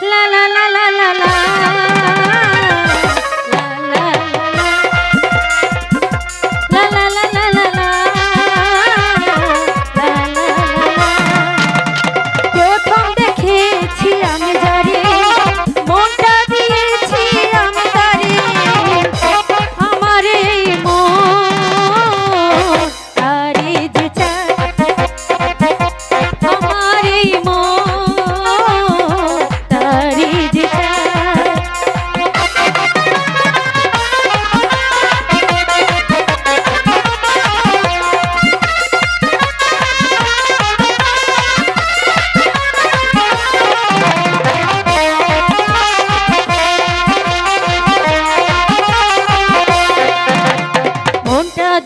la la la la la la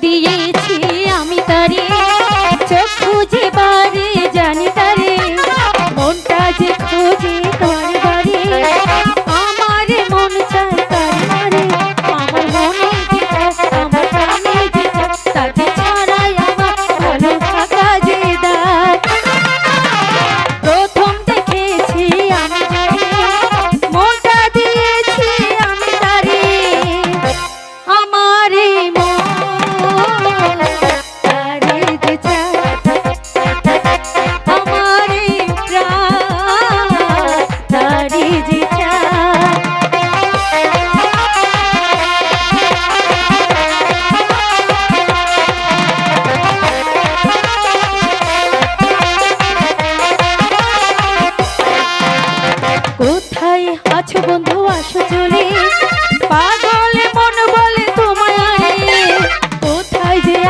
DJ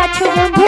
আছো বন্ধু